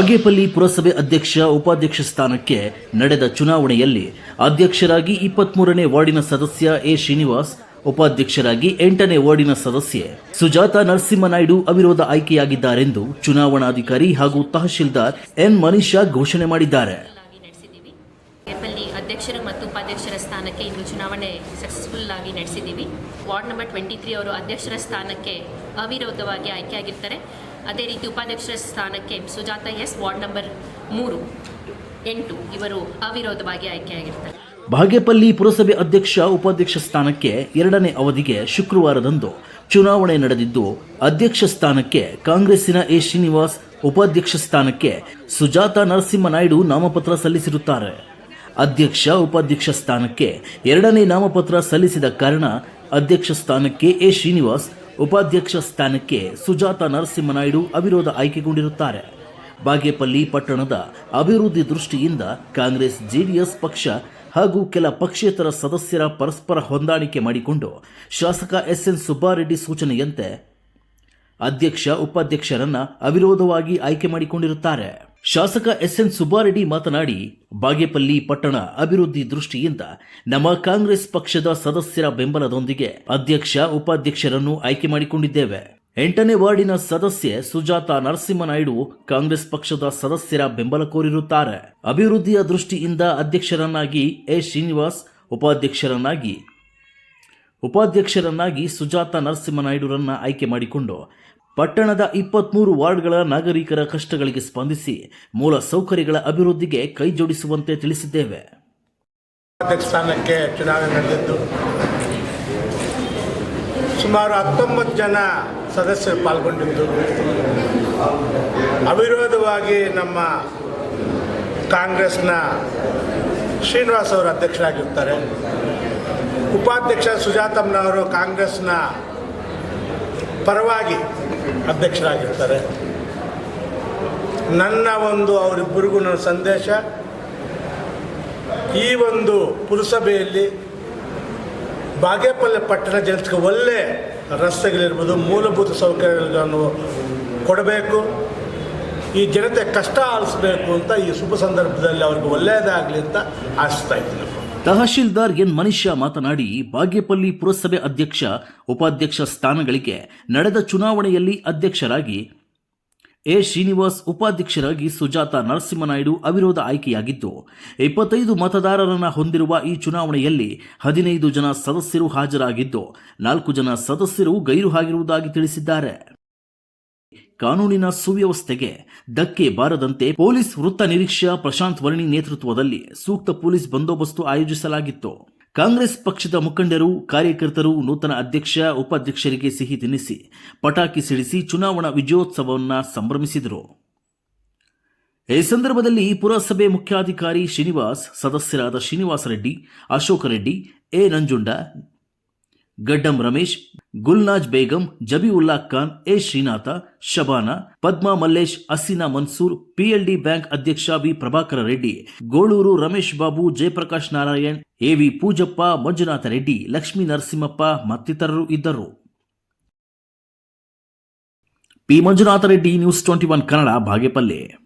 ಅಗೇಪಲ್ಲಿ ಪುರಸಭೆ ಅಧ್ಯಕ್ಷ, ಉಪಾಧ್ಯಕ್ಷ ಸ್ಥಾನಕ್ಕೆ ನಡೆದ ಚುನಾವಣೆಯಲ್ಲಿ ಅಧ್ಯಕ್ಷರಾಗಿ ಇಪ್ಪತ್ಮೂರನೇ ವಾರ್ಡಿನ ಸದಸ್ಯ ಎ ಶ್ರೀನಿವಾಸ್, ಉಪಾಧ್ಯಕ್ಷರಾಗಿ ಎಂಟನೇ ವಾರ್ಡಿನ ಸದಸ್ಯೆ ಸುಜಾತ ನರಸಿಂಹನಾಯ್ಡು ಅವಿರೋಧ ಆಯ್ಕೆಯಾಗಿದ್ದಾರೆಂದು ಚುನಾವಣಾಧಿಕಾರಿ ಹಾಗೂ ತಹಶೀಲ್ದಾರ್ ಎನ್ ಮನೀಷಾ ಘೋಷಣೆ ಮಾಡಿದ್ದಾರೆ. ಅಧ್ಯಕ್ಷರು ಮತ್ತು ಉಪಾಧ್ಯಕ್ಷರ ಸ್ಥಾನಕ್ಕೆ ಇಂದು ಚುನಾವಣೆ ಸಕ್ಸಸ್ಫುಲ್ ಆಗಿ ನಡೆಸಿದ್ದೀವಿ. ವಾರ್ಡ್ ನಂಬರ್ ಟ್ವೆಂಟಿ ತ್ರೀ ಅವರು ಅಧ್ಯಕ್ಷರ ಸ್ಥಾನಕ್ಕೆ ಅವಿರೋಧವಾಗಿ ಆಯ್ಕೆಯಾಗಿರ್ತಾರೆ. ಅದೇ ರೀತಿ ಉಪಾಧ್ಯಕ್ಷರ ಸ್ಥಾನಕ್ಕೆ ಸುಜಾತ ಎಸ್, ವಾರ್ಡ್ ನಂಬರ್ ಮೂರು, ಎಂಟು ಇವರು ಅವಿರೋಧವಾಗಿ ಆಯ್ಕೆಯಾಗಿರ್ತಾರೆ. ಬಾಗೇಪಲ್ಲಿ ಪುರಸಭೆ ಅಧ್ಯಕ್ಷ, ಉಪಾಧ್ಯಕ್ಷ ಸ್ಥಾನಕ್ಕೆ ಎರಡನೇ ಅವಧಿಗೆ ಶುಕ್ರವಾರದಂದು ಚುನಾವಣೆ ನಡೆದಿದ್ದು, ಅಧ್ಯಕ್ಷ ಸ್ಥಾನಕ್ಕೆ ಕಾಂಗ್ರೆಸ್ಸಿನ ಎ ಶ್ರೀನಿವಾಸ್, ಉಪಾಧ್ಯಕ್ಷ ಸ್ಥಾನಕ್ಕೆ ಸುಜಾತ ನರಸಿಂಹನಾಯ್ಡು ನಾಮಪತ್ರ ಸಲ್ಲಿಸಿರುತ್ತಾರೆ. ಅಧ್ಯಕ್ಷ, ಉಪಾಧ್ಯಕ್ಷ ಸ್ಥಾನಕ್ಕೆ ಎರಡನೇ ನಾಮಪತ್ರ ಸಲ್ಲಿಸಿದ ಕಾರಣ ಅಧ್ಯಕ್ಷ ಸ್ಥಾನಕ್ಕೆ ಎ ಶ್ರೀನಿವಾಸ್ ಉಪಾಧ್ಯಕ್ಷ ಸ್ಥಾನಕ್ಕೆ ಸುಜಾತ ನರಸಿಂಹನಾಯ್ಡು ಅವಿರೋಧ ಆಯ್ಕೆಗೊಂಡಿರುತ್ತಾರೆ. ಬಾಗೇಪಲ್ಲಿ ಪಟ್ಟಣದ ಅಭಿವೃದ್ಧಿ ದೃಷ್ಟಿಯಿಂದ ಕಾಂಗ್ರೆಸ್ ಜೆಡಿಎಸ್ ಪಕ್ಷ ಹಾಗೂ ಕೆಲ ಪಕ್ಷೇತರ ಸದಸ್ಯರ ಪರಸ್ಪರ ಹೊಂದಾಣಿಕೆ ಮಾಡಿಕೊಂಡು ಶಾಸಕ ಎಸ್ ಎನ್ ಸುಬ್ಬಾರೆಡ್ಡಿ ಸೂಚನೆಯಂತೆ ಅಧ್ಯಕ್ಷ, ಉಪಾಧ್ಯಕ್ಷರನ್ನ ಅವಿರೋಧವಾಗಿ ಆಯ್ಕೆ ಮಾಡಿಕೊಂಡಿರುತ್ತಾರೆ. ಶಾಸಕ ಎಸ್ ಎನ್ ಸುಬ್ಬಾರೆಡ್ಡಿ ಮಾತನಾಡಿ, ಬಾಗೇಪಲ್ಲಿ ಪಟ್ಟಣ ಅಭಿವೃದ್ಧಿ ದೃಷ್ಟಿಯಿಂದ ನಮ್ಮ ಕಾಂಗ್ರೆಸ್ ಪಕ್ಷದ ಸದಸ್ಯರ ಬೆಂಬಲದೊಂದಿಗೆ ಅಧ್ಯಕ್ಷ, ಉಪಾಧ್ಯಕ್ಷರನ್ನು ಆಯ್ಕೆ ಮಾಡಿಕೊಂಡಿದ್ದೇವೆ. ಎಂಟನೇ ವಾರ್ಡಿನ ಸದಸ್ಯೆ ಸುಜಾತ ನರಸಿಂಹನಾಯ್ಡು ಕಾಂಗ್ರೆಸ್ ಪಕ್ಷದ ಸದಸ್ಯರ ಬೆಂಬಲ ಕೋರಿರುತ್ತಾರೆ. ಅಭಿವೃದ್ಧಿಯ ದೃಷ್ಟಿಯಿಂದ ಅಧ್ಯಕ್ಷರನ್ನಾಗಿ ಎ. ಶ್ರೀನಿವಾಸ್, ಉಪಾಧ್ಯಕ್ಷರನ್ನಾಗಿ ಉಪಾಧ್ಯಕ್ಷರನ್ನಾಗಿ ಸುಜಾತ ನರಸಿಂಹನಾಯ್ಡುರನ್ನ ಆಯ್ಕೆ ಮಾಡಿಕೊಂಡು ಪಟ್ಟಣದ ಇಪ್ಪತ್ಮೂರು ವಾರ್ಡ್ಗಳ ನಾಗರಿಕರ ಕಷ್ಟಗಳಿಗೆ ಸ್ಪಂದಿಸಿ ಮೂಲ ಸೌಕರ್ಯಗಳ ಅಭಿವೃದ್ಧಿಗೆ ಕೈಜೋಡಿಸುವಂತೆ ತಿಳಿಸಿದ್ದೇವೆ. ಸ್ಥಾನಕ್ಕೆ ಚುನಾವಣೆ ನಡೆದಿದ್ದು ಸುಮಾರು ಹತ್ತೊಂಬತ್ತು ಜನ ಸದಸ್ಯರು ಪಾಲ್ಗೊಂಡಿದ್ದು. ಅವಿರೋಧವಾಗಿ ನಮ್ಮ ಕಾಂಗ್ರೆಸ್ನ ಶ್ರೀನಿವಾಸ್ ಅವರು ಅಧ್ಯಕ್ಷರಾಗಿರ್ತಾರೆ. ಉಪಾಧ್ಯಕ್ಷ ಸುಜಾತಮ್ಮನವರು ಕಾಂಗ್ರೆಸ್ನ ಪರವಾಗಿ ಅಧ್ಯಕ್ಷರಾಗಿರ್ತಾರೆ. ನನ್ನ ಒಂದು ಅವರಿಬ್ಬರಿಗೂ ನನ್ನ ಸಂದೇಶ, ಈ ಒಂದು ಪುರಸಭೆಯಲ್ಲಿ ಬಾಗೇಪಲ್ಲಿ ಪಟ್ಟಣ ಜನತೆಗೆ ಒಳ್ಳೆ ರಸ್ತೆಗಳಿರ್ಬೋದು, ಮೂಲಭೂತ ಸೌಕರ್ಯಗಳನ್ನು ಕೊಡಬೇಕು, ಈ ಜನತೆ ಕಷ್ಟ ಆಲಿಸಬೇಕು ಅಂತ ಈ ಶುಭ ಸಂದರ್ಭದಲ್ಲಿ ಅವ್ರಿಗೆ ಒಳ್ಳೆಯದಾಗಲಿ ಅಂತ ಆಶಿಸ್ತಾ ಇದ್ದೀನಿ. ತಹಶೀಲ್ದಾರ್ ಎನ್ ಮನುಷ್ಯ ಮಾತನಾಡಿ, ಬಾಗೇಪಲ್ಲಿ ಪುರಸಭೆ ಅಧ್ಯಕ್ಷ, ಉಪಾಧ್ಯಕ್ಷ ಸ್ಥಾನಗಳಿಗೆ ನಡೆದ ಚುನಾವಣೆಯಲ್ಲಿ ಅಧ್ಯಕ್ಷರಾಗಿ ಎ. ಶ್ರೀನಿವಾಸ್, ಉಪಾಧ್ಯಕ್ಷರಾಗಿ ಸುಜಾತ ನರಸಿಂಹನಾಯ್ಡು ಅವಿರೋಧ ಆಯ್ಕೆಯಾಗಿದ್ದು, ಇಪ್ಪತ್ತೈದು ಮತದಾರರನ್ನು ಹೊಂದಿರುವ ಈ ಚುನಾವಣೆಯಲ್ಲಿ ಹದಿನೈದು ಜನ ಸದಸ್ಯರು ಹಾಜರಾಗಿದ್ದು, ನಾಲ್ಕು ಜನ ಸದಸ್ಯರು ಗೈರು ಆಗಿರುವುದಾಗಿ ತಿಳಿಸಿದ್ದಾರೆ. ಕಾನೂನಿನ ಸುವ್ಯವಸ್ಥೆಗೆ ಧಕ್ಕೆ ಬಾರದಂತೆ ಪೊಲೀಸ್ ವೃತ್ತ ನಿರೀಕ್ಷಾ ಪ್ರಶಾಂತ್ ವರ್ಣಿ ನೇತೃತ್ವದಲ್ಲಿ ಸೂಕ್ತ ಪೊಲೀಸ್ ಬಂದೋಬಸ್ತು ಆಯೋಜಿಸಲಾಗಿತ್ತು. ಕಾಂಗ್ರೆಸ್ ಪಕ್ಷದ ಮುಖಂಡರು, ಕಾರ್ಯಕರ್ತರು, ನೂತನ ಅಧ್ಯಕ್ಷ, ಉಪಾಧ್ಯಕ್ಷರಿಗೆ ಸಿಹಿ ತಿನ್ನಿಸಿ ಪಟಾಕಿ ಸಿಡಿಸಿ ಚುನಾವಣಾ ವಿಜಯೋತ್ಸವವನ್ನು ಸಂಭ್ರಮಿಸಿದರು. ಈ ಸಂದರ್ಭದಲ್ಲಿ ಪುರಸಭೆ ಮುಖ್ಯಾಧಿಕಾರಿ ಶ್ರೀನಿವಾಸ್, ಸದಸ್ಯರಾದ Srinivasa Reddy, Ashoka Reddy, A. Nanjunda Gaddam Ramesh, Gulnaz Begum, Jabiulla Khan, A Srinatha, Shabana, Padma Mallesh, Aseena Mansoor, PLD bank ಅಧ್ಯಕ್ಷ ಬಿ ಪ್ರಭಾಕರ ರೆಡ್ಡಿ, ಗೋಳೂರು ರಮೇಶ್ ಬಾಬು, ಜಯಪ್ರಕಾಶ್ ನಾರಾಯಣ್ ಎವಿ ಪೂಜಪ್ಪ, ಮಂಜುನಾಥ ರೆಡ್ಡಿ, ಲಕ್ಷ್ಮೀ ನರಸಿಂಹಪ್ಪ ಮತ್ತಿತರರು ಇದ್ದರು. P Manjunatha Reddy, news twenty one Kannada, Bagepalli.